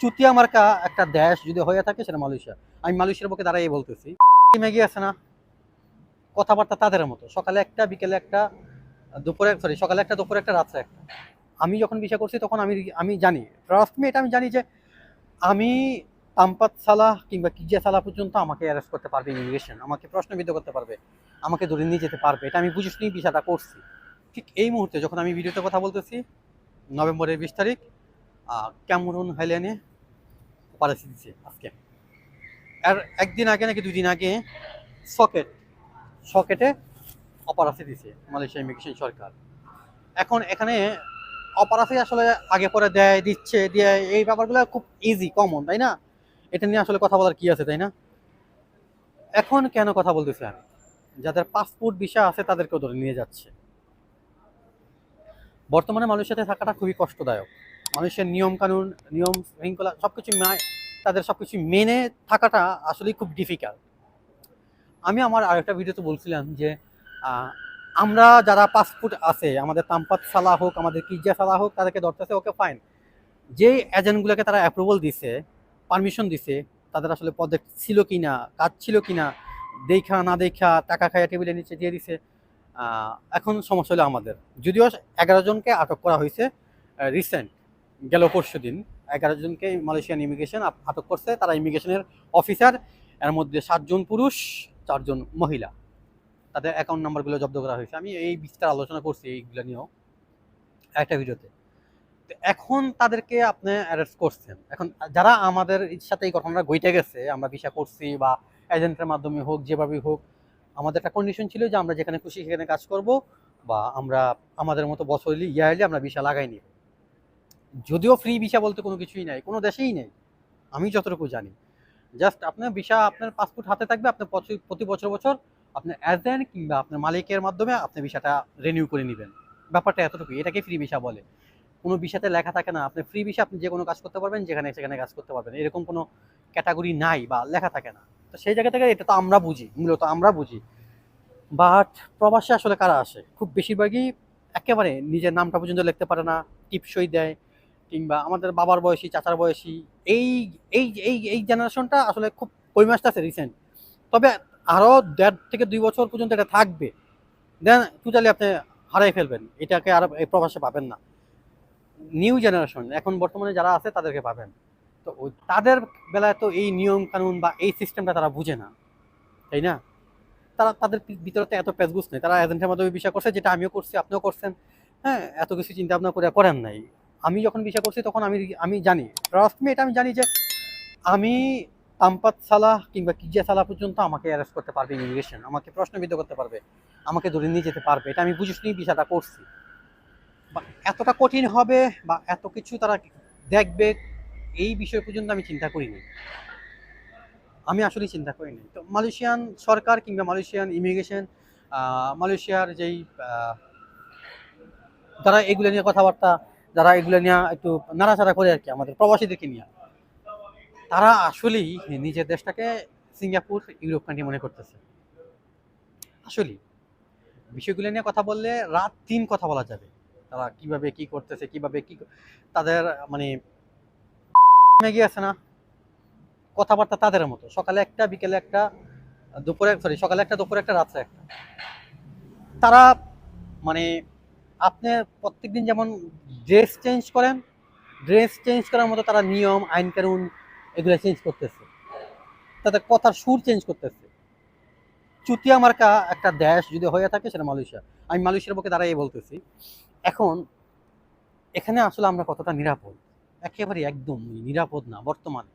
চুতিয়া মার্কা একটা দেশ যদি হয়ে থাকে সেটা মালয়েশিয়া। আমি মালয়েশিয়ার পক্ষে দাঁড়াই বলতেছি। ম্যাগি আছে না? কথাবার্তা তাদের মতো। সকালে একটা, বিকেলে একটা, দুপুরে সরি সকালে একটা, দুপুরে একটা, রাত্রে একটা। আমি যখন বিষয় করছি তখন আমি আমি জানি। ট্রাস্ট মি এটা আমি জানি যে আমি তাম্পাত সালাহ কিংবা কিজিয়া সালাহ পর্যন্ত আমাকে অ্যারেস্ট করতে পারবে ইমিগ্রেশন আমাকে প্রশ্নবিদ্ধ করতে পারবে। আমাকে ধরে নিয়ে যেতে পারবে। এটা আমি বুঝিস নিয়ে বিষয়টা করছি। ঠিক এই মুহূর্তে যখন আমি ভিডিওতে কথা বলতেছি, নভেম্বরের বিশ তারিখ ক্যামরুন হাইল্যান্ডে অপারেশন দিচ্ছে আজকে। আর একদিন আগে নাকি দুই দিন আগে সকেট, সকেটে অপারেশন দিছে, মালয়েশিয়া ইমিগ্রেশন সরকার। এখন এখানে অপারেশন আসলে আগে পরে দেয়, দিচ্ছে, দিয়ে, এই ব্যাপারগুলো খুব ইজি কমন তাই না? এটা নিয়ে আসলে কথা বলার কি আছে, তাই না? এখন কেন কথা বলতেছি আমি যাদের পাসপোর্ট বিষয় আছে তাদেরকেও ধরে নিয়ে যাচ্ছে। বর্তমানে সাথে থাকাটা খুবই কষ্টদায়ক। মানুষের নিয়ম কানুন নিয়ম শৃঙ্খলা সবকিছু মা- তাদের সব সবকিছু মেনে থাকাটা আসলেই খুব ডিফিকাল্ট আমি আমার আরেকটা ভিডিওতে বলছিলাম যে আমরা যারা পাসপোর্ট আছে, আমাদের তাম্পাত সালা হোক, আমাদের কিজা সালা হোক, তাদেরকে ধরতেছে, ওকে ফাইন যে এজেন্টগুলোকে তারা অ্যাপ্রুভাল দিছে পারমিশন দিছে, তাদের আসলে প্রজেক্ট ছিল কি না কাজ ছিল কি না দেখা না দেখা, টাকা খাইয়া টেবিলের নিচে দিয়ে দিছে এখন সমস্যা হলো আমাদের। যদিও এগারো জনকে আটক করা হয়েছে রিসেন্ট গেল পরশু দিন। এগারো জনকে মালয়েশিয়ান ইমিগ্রেশন আটক করছে। তারা ইমিগ্রেশনের অফিসার এর মধ্যে সাতজন পুরুষ, চারজন মহিলা। তাদের অ্যাকাউন্ট নাম্বারগুলো জব্দ করা হয়েছে। আমি এই বিস্তার আলোচনা করছি এইগুলো নিয়েও একটা ভিডিওতে। তো এখন তাদেরকে আপনি অ্যারেস্ট করছেন। এখন যারা আমাদের সাথে এই ঘটনাটা ঘটে গেছে, আমরা ভিসা করছি বা এজেন্টের মাধ্যমে হোক, যেভাবেই হোক, আমাদের একটা কন্ডিশন ছিল যে আমরা যেখানে খুশি সেখানে কাজ করব বা আমরা আমাদের মতো বছরলি ইয়ারলি আমরা ভিসা লাগাই নিব। যদিও ফ্রি ভিসা বলতে কোনো কিছুই নাই, কোনো দেশেই নেই, আমি যতটুকু জানি। জাস্ট আপনার ভিসা আপনার পাসপোর্ট হাতে থাকবে আপনার প্রতি- বছর বছর আপনার এজেন্ট কিংবা আপনার মালিকের মাধ্যমে আপনি ভিসাটা রিনিউ করে নেবেন। ব্যাপারটা এতটুকু এটাকে ফ্রি ভিসা বলে। কোনো ভিসাতে লেখা থাকে না, আপনি ফ্রি ভিসা আপনি যে কোনো কাজ করতে পারবেন, যেখানে সেখানে কাজ করতে পারবেন। এরকম কোনো ক্যাটাগরি নাই বা লেখা থাকে না। তো সেই জায়গা থেকে এটা তো আমরা বুঝি, মূলত আমরা বুঝি। বাট প্রবাসে আসলে কারা আসে? খুব বেশিরভাগই একেবারে নিজের নামটা পর্যন্ত লিখতে পারে না, টিপসই দেয়। কিংবা আমাদের বাবার বয়সী, চাচার বয়সী, এই এই এই এই জেনারেশনটা আসলে খুব কৈমাসটা আছে রিসেন্ট তবে আরও দেড় থেকে দুই বছর পর্যন্ত এটা থাকবে। দেন টোটালি আপনি হারাই ফেলবেন। এটাকে আর এই প্রবাসে পাবেন না। নিউ জেনারেশন এখন বর্তমানে যারা আছে তাদেরকে পাবেন। তো তাদের বেলায় তো এই নিয়ম কানুন বা এই সিস্টেমটা তারা বুঝে না। তাই না? তারা, তাদের ভিতরে তো এত পেজগুস নেই। তারা এজেন্টের মাধ্যমে বিষয় করছে, যেটা আমিও করছি, আপনিও করছেন। হ্যাঁ এত কিছু চিন্তা ভাবনা করে করেন নাই। আমি যখন বিষয় করছি, তখন আমি আমি জানি। ট্রাস্ট মি এটা আমি জানি যে আমি তাম্পাত সালাহ কিংবা কিজিয়া সালাহ পর্যন্ত আমাকে অ্যারেস্ট করতে পারবে ইমিগ্রেশন আমাকে প্রশ্নবিদ্ধ করতে পারবে, আমাকে ধরে নিয়ে যেতে পারবে, এটা আমি বুঝিস নিয়ে বিষয়টা করছি। বা এতটা কঠিন হবে বা এত কিছু তারা দেখবে, এই বিষয় পর্যন্ত আমি চিন্তা করিনি আমি আসলে চিন্তা করিনি তো মালয়েশিয়ান সরকার কিংবা মালয়েশিয়ান ইমিগ্রেশন মালয়েশিয়ার যেই তারা এগুলো নিয়ে কথাবার্তা যারা এগুলো নিয়ে একটু নাড়াচাড়া করে আর কি আমাদের প্রবাসীদেরকে নিয়ে। তারা আসলেই নিজের দেশটাকে সিঙ্গাপুর, ইউরোপ কান্ট্রি মনে করতেছে। আসলেই। বিষয়গুলো নিয়ে কথা বললে রাত দিন কথা বলা যাবে। তারা কীভাবে কি করতেছে, কীভাবে কি তাদের মানে ম্যাগি আছে না? কথাবার্তা তাদের মতো। সকালে একটা, বিকেলে একটা, দুপুরে সরি সকালে একটা, দুপুরে একটা, রাত্রে একটা। তারা মানে আপনি প্রত্যেকদিন যেমন ড্রেস চেঞ্জ করেন ড্রেস চেঞ্জ করার মতো তারা নিয়ম, আইন কানুন এগুলো চেঞ্জ করতেছে। তাদের কথার সুর চেঞ্জ করতেছে। চুতিয়া মার্কা একটা দেশ যদি হয়ে থাকে সেটা মালয়েশিয়া। আমি মালয়েশিয়ার পক্ষে দাঁড়াই বলতেছি, এখন এখানে আসলে আমরা কতটা নিরাপদ? একেবারে একদম নিরাপদ না, বর্তমানে।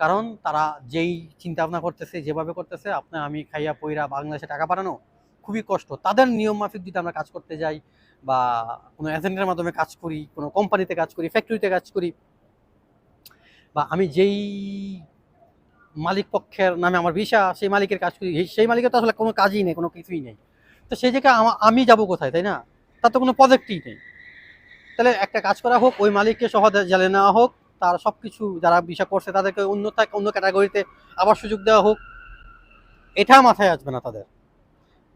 কারণ তারা যেই চিন্তা ভাবনা করতেছে, যেভাবে করতেছে আপনার আমি খাইয়া পইরা বাংলাদেশে টাকা পাঠানো খুবই কষ্ট। তাদের নিয়ম মাফিক যদি আমরা কাজ করতে যাই বা কোনো এজেন্টের মাধ্যমে কাজ করি, কোনো কোম্পানিতে কাজ করি ফ্যাক্টরিতে কাজ করি, বা আমি যেই মালিক পক্ষের নামে আমার ভিসা, সেই মালিকের কাজ করি, সেই মালিকের তো আসলে কোনো কাজই নেই, কোনো কিছুই নেই। তো সেই জায়গায় আমি যাব কোথায়, তাই না? তার তো কোনো প্রজেক্টই নেই। তাহলে একটা কাজ করা হোক, ওই মালিককে সহ জেলে নেওয়া হোক, তার সব কিছু যারা ভিসা করছে, তাদেরকে অন্য অন্য ক্যাটাগরিতে আবার সুযোগ দেওয়া হোক, এটা মাথায় আসবে না তাদের।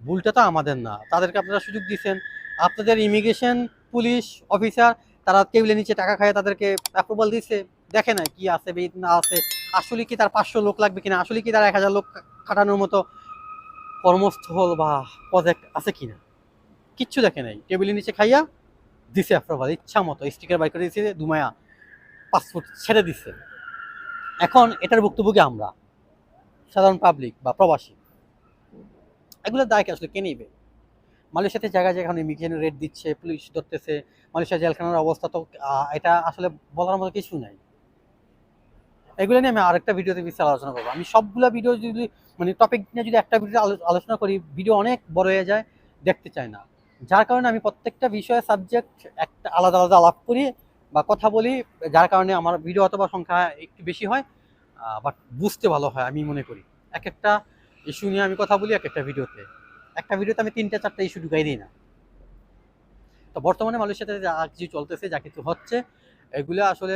ভুলটা তো আমাদের না। তাদেরকে আপনারা সুযোগ দিচ্ছেন আপনাদের ইমিগ্রেশন পুলিশ অফিসার তারা টেবিলের নিচে টাকা খায় তাদেরকে অ্যাপ্রুভাল দিচ্ছে দেখে না কি আছে না আছে। আসলে কি তার পাঁচশো লোক লাগবে কিনা? আসলে কি তার এক হাজার লোক খাটানোর মতো কর্মস্থল বা প্রজেক্ট আছে কিনা? কিচ্ছু দেখে নাই। টেবিলের নিচে খাইয়া দিছে অ্যাপ্রুভাল ইচ্ছা মতো। স্টিকার বাইক করে দিয়েছে দুমায়া পাসপোর্ট ছেড়ে দিচ্ছে এখন এটার ভুক্তভোগী আমরা, সাধারণ পাবলিক বা প্রবাসী। এগুলো দায় কি আসলে কে নিবে? মালয়েশিয়াতে জায়গায় জায়গায় এখন ইমিগ্রেশন রেট দিচ্ছে পুলিশ ধরতেছে, মালয়েশিয়া জেলখানার অবস্থা তো এটা আসলে বলার মতো কিছু নাই। এগুলো নিয়ে আমি আরেকটা ভিডিওতে বিস্তার আলোচনা করব। আমি সবগুলো ভিডিও যদি মানে টপিক নিয়ে যদি একটা ভিডিও আলোচনা করি ভিডিও অনেক বড় হয়ে যায়, দেখতে চাই না। যার কারণে আমি প্রত্যেকটা বিষয়ে সাবজেক্ট একটা আলাদা আলাদা আলাপ করি বা কথা বলি, যার কারণে আমার ভিডিও অথবা সংখ্যা একটু বেশি হয় বাট বুঝতে ভালো হয় আমি মনে করি। এক একটা ইস্যু নিয়ে আমি কথা বলি, এক একটা ভিডিওতে একটা ভিডিওতে আমি তিনটা, চারটা ইস্যু ঢুকাই দিই না। তো বর্তমানে মালয়েশিয়াতে যা কিছু চলতেছে, যা কিছু হচ্ছে, এগুলো আসলে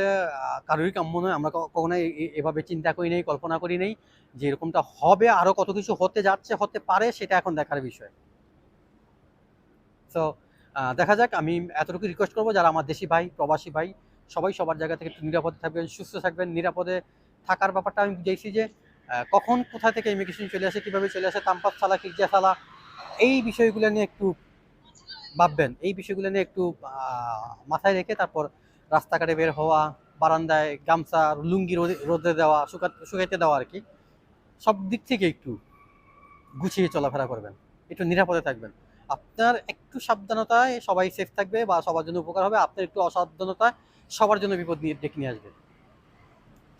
কারোরই কাম্য নয়। আমরা ক- কখনো এ- এ- এভাবে চিন্তা করি নেই, কল্পনা করি নেই যে এরকমটা হবে আরও কত কিছু হতে যাচ্ছে, হতে পারে, সেটা এখন দেখার বিষয়। তো দেখা যাক, আমি এতটুকু রিকোয়েস্ট করব, যারা আমার দেশি ভাই, প্রবাসী ভাই, সবাই সবার জায়গা থেকে নিরাপদে থাকবেন, সুস্থ থাকবেন, নিরাপদে থাকার ব্যাপারটা আমি বুঝাইছি যে কখন কোথা থেকে ইমিগ্রেশন চলে আসে, কীভাবে চলে আসে, তাম্পাত সালা কিরজা সালা এই বিষয়গুলো নিয়ে একটু ভাববেন। এই বিষয়গুলো নিয়ে একটু মাথায় রেখে তারপর রাস্তাঘাটে বের হওয়া, বারান্দায় গামছা, লুঙ্গি রোদে দেওয়া, শুকা, শুকাইতে দেওয়া আর কি সব দিক থেকে একটু গুছিয়ে চলাফেরা করবেন। একটু নিরাপদে থাকবেন। আপনার একটু সাবধানতায় সবাই সেফ থাকবে বা সবার জন্য উপকার হবে। আপনার একটু অসাবধানতায় সবার জন্য বিপদ নিয়ে ডেকে নিয়ে আসবে।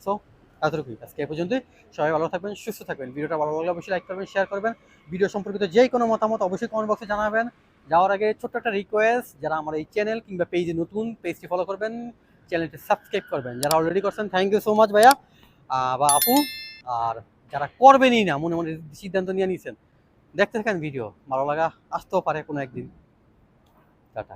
সো এতটুকুই। আজকে এ পর্যন্তই। সবাই ভালো থাকবেন, সুস্থ থাকবেন। ভিডিওটা ভালো লাগলে অবশ্যই লাইক করবেন শেয়ার করবেন। ভিডিও সম্পর্কিত যে কোনো মতামত অবশ্যই কমেন্ট বক্সে জানাবেন। যাওয়ার আগে ছোট্ট একটা রিকোয়েস্ট যারা আমার এই চ্যানেল কিংবা পেজে নতুন পেজটি ফলো করবেন চ্যানেলটি সাবস্ক্রাইব করবেন। যারা অলরেডি করছেন থ্যাংক ইউ সো মাচ ভাইয়া। বা আপু, আর যারা করবেনই না, মনে মনে সিদ্ধান্ত নিয়ে নিয়েছেন দেখতে থাকেন ভিডিও ভালো লাগা, আসতেও পারে কোনো একদিন। টাটা।